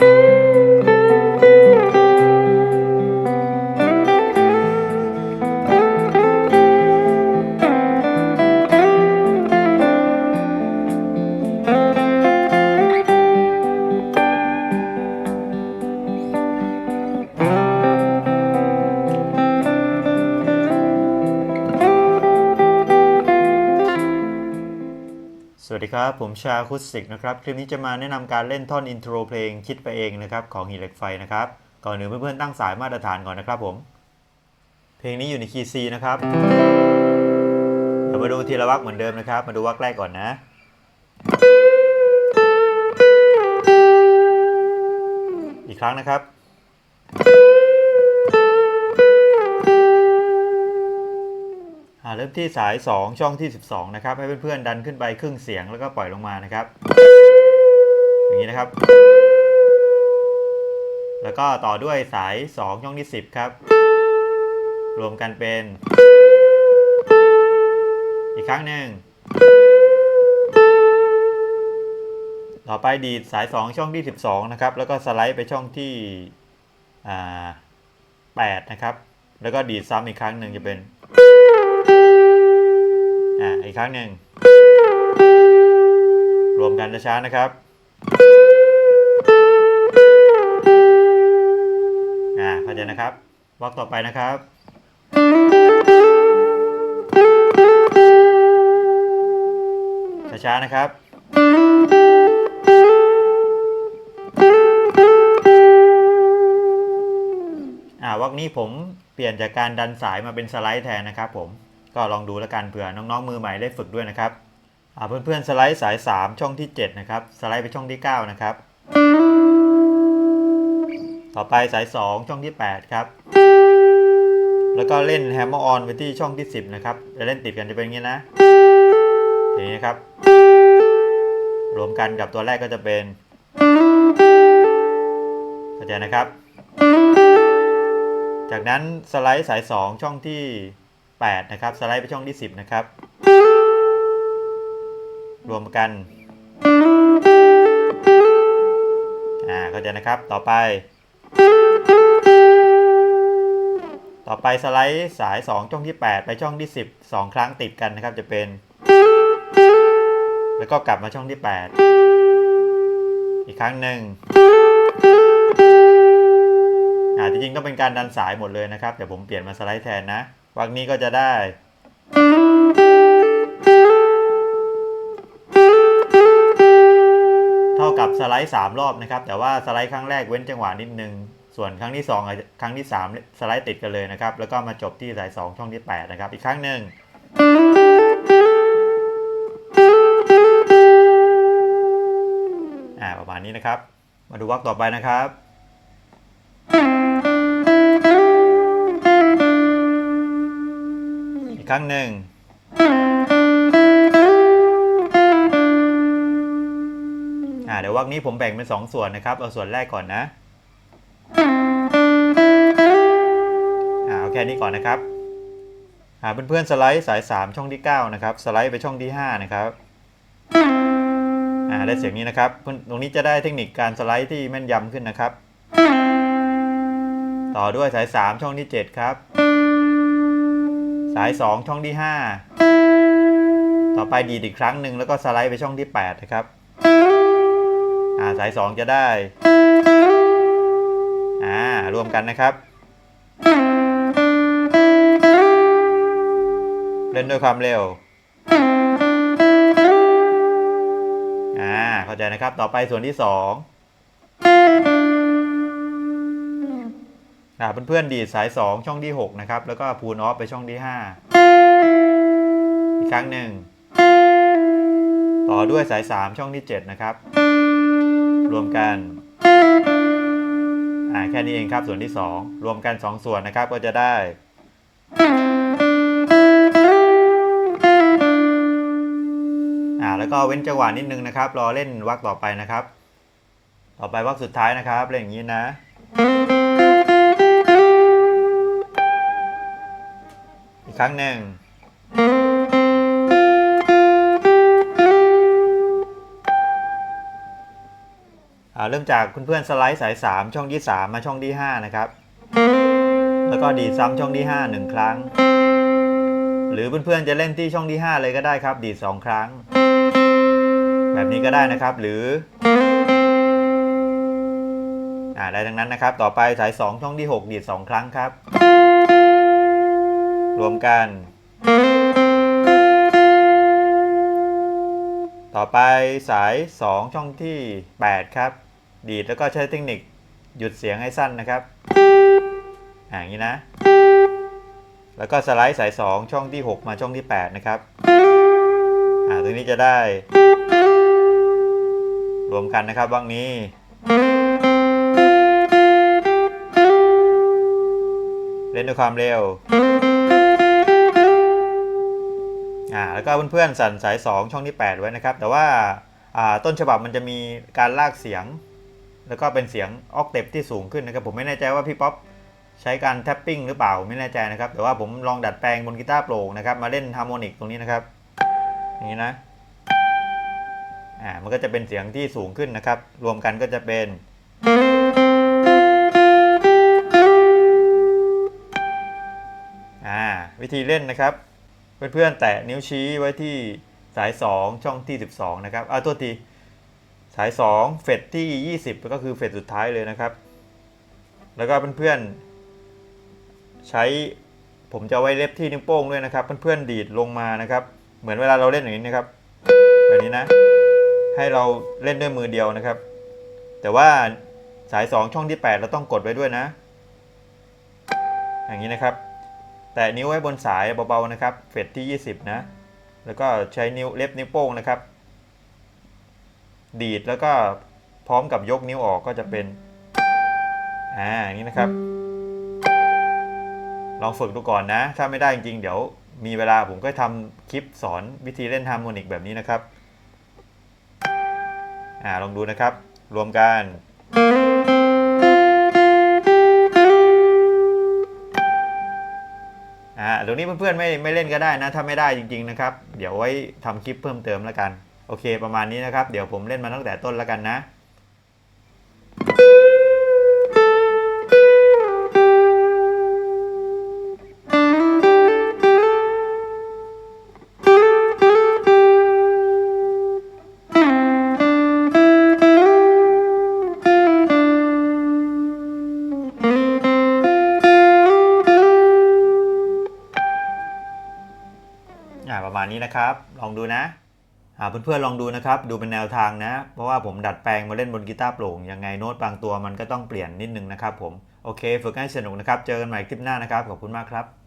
สวั ครับ ผมชาคุสิกนะครับ คลิปนี้จะมาแนะนำการเล่นท่อนอินโทรเพลงคิดไปเองนะครับของหินเหล็กไฟนะครับ ก่อนอื่นเพื่อนๆตั้งสายมาตรฐานก่อนนะครับผม เพลงนี้อยู่ในคีย์ C นะครับเดี๋ยวมาดูทีละวรรคเหมือนเดิมนะครับ มาดูวรรคแรกก่อนนะอีกครั้งนะครับ เริ่มที่สาย 2 ช่องที่ 12 นะครับ ให้เพื่อนๆดันขึ้นไปครึ่งเสียงแล้วก็ปล่อยลงมานะครับ อย่างนี้นะครับ แล้วก็ต่อด้วยสาย 2 ช่องที่ 10 ครับ รวมกันเป็น อีกครั้งหนึ่ง ต่อไปดีดสาย 2 ช่องที่ 12 นะครับ แล้วก็สไลด์ไปช่องที่อ่า8นะครับ แล้วก็ดีดซ้ำอีกครั้งหนึ่งจะเป็น อ่าอีกครั้งหนึ่ง รวมกันช้าๆนะครับอ่าเข้าใจนะครับวรรคต่อไปนะครับช้าๆนะครับอ่าวรรคนี้ผมเปลี่ยนจากการดันสายมาเป็นสไลด์แทนนะครับผม ก็ลองดูแล้วกันเผื่อน้องๆมือใหม่ได้ฝึกด้วยนะครับเพื่อนๆสไลด์สาย 3 ช่องที่ 7 นะครับ สไลด์ไปช่องที่ 9 นะครับ ต่อไปสาย 2 ช่องที่ 8 ครับ แล้วก็เล่นแฮมเมอร์ออนไปที่ช่องที่ 10 นะครับจะเล่นติดกันจะเป็นอย่างนี้นะอย่างนี้ครับ รวมกันกับตัวแรกก็จะเป็นเข้าใจนะครับ จากนั้นสไลด์สาย 2 ช่องที่ 8 นะครับ สไลด์ไปช่องที่ 10 นะครับ รวมกัน อ่าเข้าใจนะครับ ต่อไป ต่อไปสไลด์สาย 2 ช่องที่ 8 ไปช่องที่ 10 2 ครั้งติดกันนะครับ จะเป็น แล้วก็กลับมาช่องที่ 8 อีกครั้งหนึ่งอ่าจริงๆต้องเป็นการดันสายหมดเลยนะครับ เดี๋ยวผมเปลี่ยนมาสไลด์แทนนะ วรรคนี้ก็จะได้ เท่ากับสไลด์3รอบนะครับ แต่ว่าสไลด์ครั้งแรกเว้นจังหวะนิดนึง ส่วนครั้งที่2อาจจะครั้งที่ 3 สไลด์ติดกันเลยนะครับ แล้วก็มาจบที่สาย 2 ช่องที่ 8 นะครับ อีกครั้งหนึ่งอ่าประมาณนี้นะครับ มาดูวรรคต่อไปนะครับ รั้งหนึ่ง อ่าเดี๋ยววรรคนี้ผมแบ่งเป็น 2 ส่วนนะครับ เอาส่วนแรกก่อนนะ อ่าเอาแค่นี้ก่อนนะครับ อ่าเพื่อนๆสไลด์สาย 3 ช่องที่ 9 นะครับ สไลด์ไปช่องที่ 5 นะครับอ่าได้เสียงนี้นะครับ ตรงนี้จะได้เทคนิคการสไลด์ที่แม่นยำขึ้นนะครับ ต่อด้วยสาย 3 ช่องที่ 7 ครับ สาย 2 ช่องที่ 5 ต่อไปดีดอีกครั้งหนึ่งแล้วก็สไลด์ไปช่องที่ 8 นะครับอ่าสาย 2 จะได้อ่ารวมกันนะครับเล่นด้วยความเร็วอ่าเข้าใจนะครับต่อไปส่วนที่ 2 อ่าเพื่อนๆดีดสาย 2 ช่องที่ 6 นะครับ แล้วก็พูนออฟไปช่องที่ 5 อีกครั้งหนึ่ง ต่อด้วยสาย 3 ช่องที่ 7 นะครับ รวมกันอ่าแค่นี้เองครับส่วนที่ 2 รวมกัน 2 ส่วนนะครับก็จะได้ อ่าแล้วก็เว้นจังหวะนิดนึงนะครับ รอเล่นวรรคต่อไปนะครับ ต่อไปวรรคสุดท้ายนะครับเล่นอย่างนี้นะ ครั้งหนึ่งอ่าเริ่มจากคุณเพื่อนสไลด์สาย 3 ช่องที่ 3 มาช่องที่ 5 นะครับ แล้วก็ดีดซ้ำช่องที่ 5 1 ครั้ง หรือเพื่อนๆจะเล่นที่ช่องที่ 5 เลยก็ได้ครับ ดีด 2 ครั้ง แบบนี้ก็ได้นะครับ หรืออ่าได้ทั้งนั้นนะครับ ต่อไปสาย 2 ช่องที่ 6 ดีด 2 ครั้งครับ รวมกัน ต่อไปสาย 2 ช่องที่ 8 ครับ ดีดแล้วก็ใช้เทคนิคหยุดเสียงให้สั้นนะครับอย่างนี้นะ แล้วก็สไลด์สาย 2 ช่องที่ 6 มาช่องที่ 8 นะครับอ่าตรงนี้จะได้ รวมกันนะครับว่างนี้เล่นด้วยความเร็ว อ่าแล้วก็เพื่อนๆสั่นสาย 2 ช่องที่ 8 ไว้นะครับ แต่ว่าอ่าต้นฉบับมันจะมีการลากเสียง แล้วก็เป็นเสียงออกเตปที่สูงขึ้นนะครับ ผมไม่แน่ใจว่าพี่ป๊อปใช้การแท็ปปิ้งหรือเปล่าไม่แน่ใจนะครับ แต่ว่าผมลองดัดแปลงบนกีตาร์โปร่งนะครับมาเล่นฮาร์โมนิกตรงนี้นะครับอย่างนี้นะอ่ามันก็จะเป็นเสียงที่สูงขึ้นนะครับ รวมกันก็จะเป็นอ่าวิธีเล่นนะครับ เพื่อนๆแตะนิ้วชี้ไว้ที่สาย 2 ช่องที่ 12 นะครับเอาตัวทีสาย 2 เฟดที่ 20 ก็คือเฟดสุดท้ายเลยนะครับ แล้วก็เพื่อนๆใช้ผมจะไว้เล็บที่นิ้วโป้งด้วยนะครับ เพื่อนๆดีดลงมานะครับ เหมือนเวลาเราเล่นอย่างนี้นะครับ แบบนี้นะ ให้เราเล่นด้วยมือเดียวนะครับ แต่ว่าสาย 2 ช่องที่ 8 เราต้องกดไว้ด้วยนะ อย่างนี้นะครับ แตะนิ้วไว้บนสายเบาๆนะครับ เฟดที่ 20 นะ แล้วก็ใช้นิ้วเล็บนิ้วโป้งนะครับ ดีดแล้วก็พร้อมกับยกนิ้วออกก็จะเป็น อ่าอย่างนี้นะครับ ลองฝึกดูก่อนนะ ถ้าไม่ได้จริงๆ เดี๋ยวมีเวลาผมก็ทำคลิปสอนวิธีเล่นฮาร์โมนิกแบบนี้นะครับ อ่าลองดูนะครับ รวมกัน อ่าตรงนี้เพื่อนๆไม่ไม่เล่นก็ได้นะ ถ้าไม่ได้จริง ๆนะครับ เดี๋ยวไว้ทำคลิปเพิ่มเติมแล้วกัน โอเคประมาณนี้นะครับ เดี๋ยวผมเล่นมาตั้งแต่ต้นแล้วกันนะาประมาณนี้นะครับ ลองดูนะอ่าเพื่อนๆลองดูนะครับ ดูเป็นแนวทางนะ เพราะว่าผมดัดแปลงมาเล่นบนกีตาร์โปร่งยังไงโน้ตบางตัวมันก็ต้องเปลี่ยนนิดนึงนะครับผม โอเค ฝึกให้สนุกนะครับ เจอกันใหม่คลิปหน้านะครับ ขอบคุณมากครับ